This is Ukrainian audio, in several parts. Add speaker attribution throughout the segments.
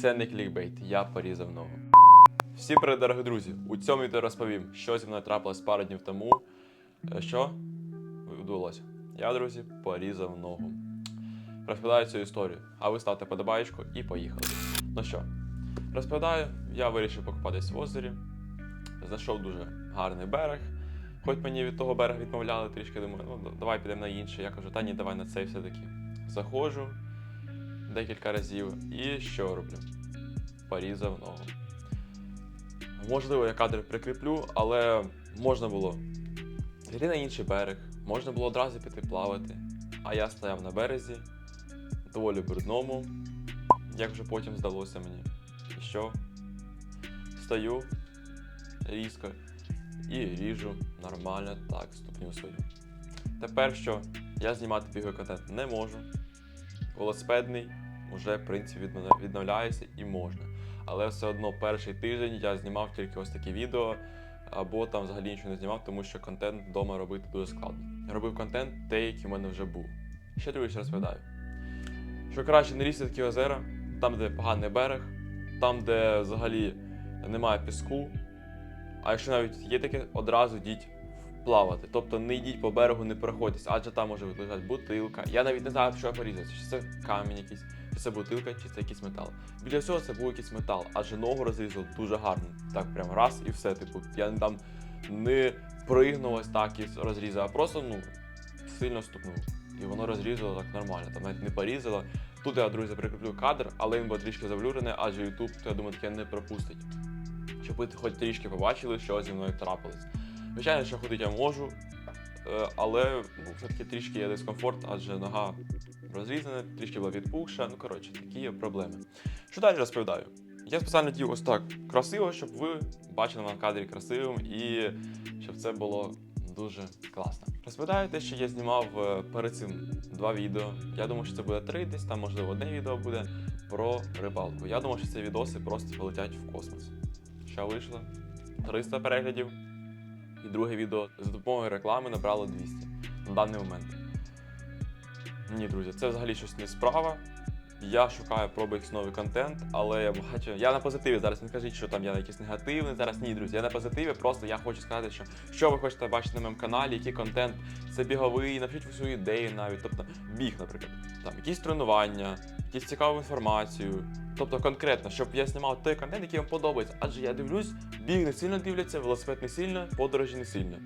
Speaker 1: Це не клікбейт, я порізав ногу. Всім привіт, дорогі друзі! У цьому відео розповім, що зі мною трапилось пару днів тому. Е, Що? Відбулося. Я, друзі, порізав ногу. Розповідаю цю історію, а ви ставте подобаєчку і поїхали. Ну що, розповідаю, я вирішив покупатись в озері. Знайшов дуже гарний берег. Хоч мені від того берега відмовляли трішки, думаю, ну давай підемо на інший. Я кажу, та ні, давай на цей все-таки. Заходжу декілька разів і що роблю? Порізав ногу. Можливо, я кадр прикріплю, але можна було піти на інший берег, можна було одразу піти плавати. А я стояв на березі, доволі брудному, як вже потім здалося мені. І що? Стою різко і ріжу нормально так ступню свою. Тепер що? Я знімати біговий контент не можу. Велосипедний вже в принципі відно- відновляється і можна. Але все одно перший тиждень я знімав тільки ось такі відео, або там взагалі нічого не знімав, тому що контент вдома робити дуже складно. Робив контент той, який в мене вже був. Ще друге розповідаю. Що краще не лізти такі озера, там, де поганий берег, там, де взагалі немає піску. А якщо навіть є таке, одразу йдіть плавати. Тобто не йдіть по берегу, не проходьтесь, адже там може лежати бутилка. Я навіть не знаю, що порізати, чи це камінь якийсь, чи це бутилка, чи це якийсь метал. Біля всього це був якийсь метал, адже ногу розрізав дуже гарно. Так прям раз і все. Типу, я там не пригнув ось так і розрізав, а просто ну сильно стукнув. І воно розрізало так нормально, там навіть не порізало. Тут я, друзі, прикріплю кадр, але він був трішки завлюрений, адже YouTube, я думаю, таке не пропустить. Щоб ви хоч трішки побачили, що зі мною трапилось. Звичайно, що ходити я можу, е, але ну, все-таки трішки є дискомфорт, адже нога розрізана, трішки була відпухша. Ну, коротше, такі є проблеми. Що далі розповідаю? Я спеціально дів ось так красиво, щоб ви бачили на кадрі красивим і щоб це було дуже класно. Розповідаю те, що я знімав е, перед цим два відео. Я думав, що це буде три, десь там, можливо, одне відео буде про рибалку. Я думав, що ці відоси просто полетять в космос. Що вийшло? 300 переглядів. І друге відео за допомогою реклами набрало 200 на даний момент. Ні, друзі, це взагалі щось не справа. Я шукаю якийсь новий контент, але я бачу. Я на позитиві зараз. Не кажіть, що там я якийсь негативний. Зараз ні, друзі. Я на позитиві. Просто я хочу сказати, що що ви хочете бачити на моєму каналі, який контент це біговий, напишіть ви свої ідеї навіть. Тобто біг, наприклад, там якісь тренування, якісь цікаву інформацію. Тобто конкретно, щоб я знімав той контент, який вам подобається. Адже я дивлюсь, біг не сильно дивляться, велосипед не сильно, подорожі не сильно.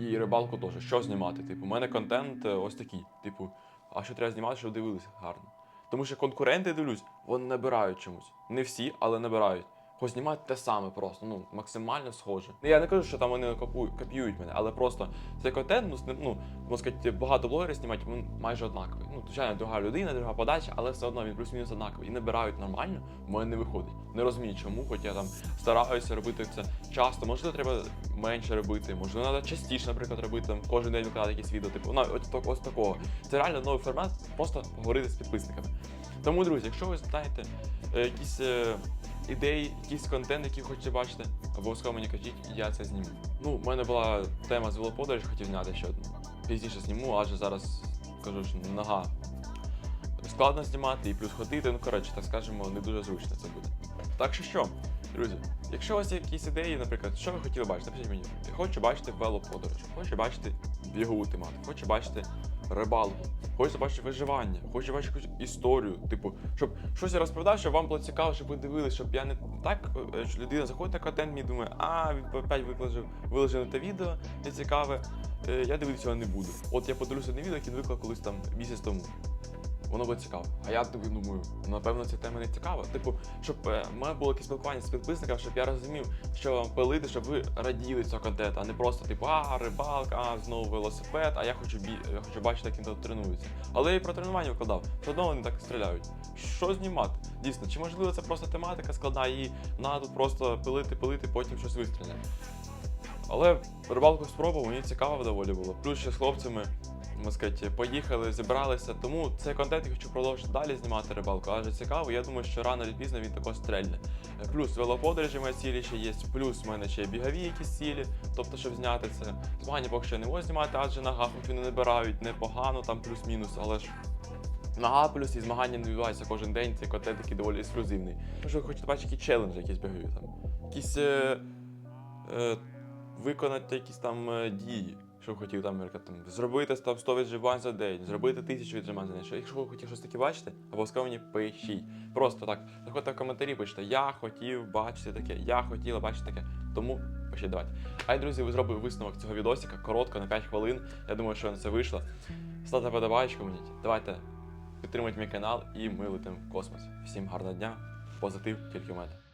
Speaker 1: І рибалку теж. Що знімати? Типу, у мене контент е, ось такий. Типу, а що треба знімати, щоб дивилися гарно. Тому що конкуренти дивлюсь, вони набирають чомусь. Не всі, але набирають. Хоч знімають те саме просто, ну максимально схоже. Ну, Я не кажу, що там вони копіюють мене, але просто цей контент, ну, ну можна сказати, багато блогерів знімають, майже однаковий. Ну, звичайно, друга людина, друга подача, але все одно він плюс-мінус однаковий. І набирають нормально, в мене не виходить. Не розумію, чому, хоч я там стараюся робити це часто. Можливо, треба менше робити, можливо, треба частіше, наприклад, робити там кожен день викладати якісь відео. Типу, ну, ось, ось такого. Це реально новий формат, просто поговорити з підписниками. Тому, друзі, якщо ви знаєте е, якісь е, ідеї, якийсь контент, який хочете бачити, обов'язково мені кажіть, я це зніму. Ну, в мене була тема з велоподорож, хотів зняти ще одну. Пізніше зніму, адже зараз кажу, що нога складно знімати і плюс ходити. Ну, коротше, так скажемо, не дуже зручно це буде. Так що що, друзі, якщо у вас є якісь ідеї, наприклад, що ви хотіли бачити, напишіть мені. Хочу бачити велоподорож, хочу бачити бігову тематику, хочу бачити рибалку, хочу бачити виживання, хочу бачити якусь історію, типу, щоб щось я розповідав, щоб вам було цікаво, щоб ви дивилися, щоб я не так, е, що людина заходить на контент, мені думає, а він опять викладив, виложив те відео нецікаве, е, я дивитися його не буду. От я подивлюся одне відео, яке виклав колись там місяць тому. Воно буде цікаво. А я тобі думаю, напевно, ця тема не цікава. Типу, щоб е, мене було якесь спілкування з підписниками, щоб я розумів, що вам пилити, щоб ви раділи цього контенту, а не просто типу, а, рибалка, а знову велосипед, а я хочу бі... я хочу бачити, як він тренується. Але я і про тренування викладав. Все одно вони так стріляють. Що знімати? Дійсно, чи можливо це просто тематика складна і тут просто пилити, пилити, потім щось вистріляти. Але рибалку спробував, мені цікаво доволі було. Плюс ще з хлопцями, сказати, поїхали, зібралися. Тому цей контент я хочу продовжити далі знімати рибалку. Адже цікаво, я думаю, що рано чи пізно він також стрельне. Плюс велоподорожі мої цілі ще є, плюс в мене ще є бігові якісь цілі, тобто, щоб зняти це. Змагання поки що не можу знімати, адже на гафах вони набирають непогано, там плюс-мінус, але ж На плюс і змагання не відбуваються кожен день, цей контент такий доволі ексклюзивний. Може, ви хочете бачити які челенджі, якісь бігають там. Якісь е, е, виконати якісь там е, дії. Що ви хотіли там, наприклад, там зробити там 100 віджимань за день, зробити 1000 віджимань за день. Що, якщо ви хотіли щось таке бачити, обов'язково мені пишіть. Просто так, заходьте в коментарі, пишете, я хотів бачити таке, я хотіла бачити таке. Тому пишіть давайте. А й, друзі, ви зробили висновок цього відосика, коротко, на 5 хвилин. Я думаю, що на це вийшло. Ставте подобаєчку мені. Давайте підтримуйте мій канал і ми летимо в космос. Всім гарного дня, позитив тільки в мене.